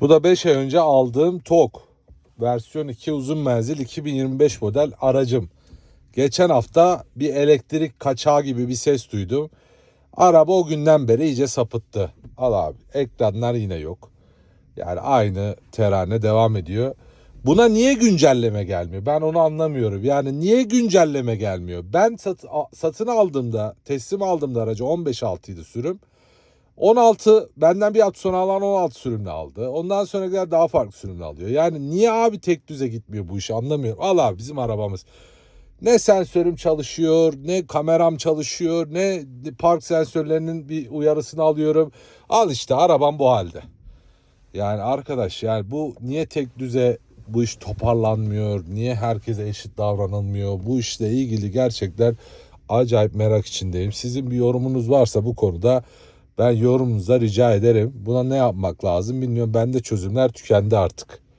Bu da 5 ay önce aldığım TOK. Versiyon 2 uzun menzil 2025 model aracım. Geçen hafta bir elektrik kaçağı gibi bir ses duydum. Araba o günden beri iyice sapıttı. Al abi ekranlar yine yok. Yani aynı terane devam ediyor. Buna niye güncelleme gelmiyor? Ben onu anlamıyorum. Yani niye güncelleme gelmiyor? Ben sat, satın aldığımda, teslim aldığımda aracı 15.6 idi sürüm. 16 benden bir hafta sonra alan 16 sürümle aldı. Ondan sonra daha farklı sürümle alıyor. Yani niye abi tek düze gitmiyor bu iş anlamıyorum. Al abi bizim arabamız. Ne sensörüm çalışıyor, ne kameram çalışıyor, ne park sensörlerinin bir uyarısını alıyorum. Al işte arabam bu halde. Yani arkadaş yani bu niye tek düze bu iş toparlanmıyor? Niye herkese eşit davranılmıyor? Bu işle ilgili gerçekten acayip merak içindeyim. Sizin bir yorumunuz varsa bu konuda ben yorumunuza rica ederim. Buna ne yapmak lazım bilmiyorum. Bende çözümler tükendi artık.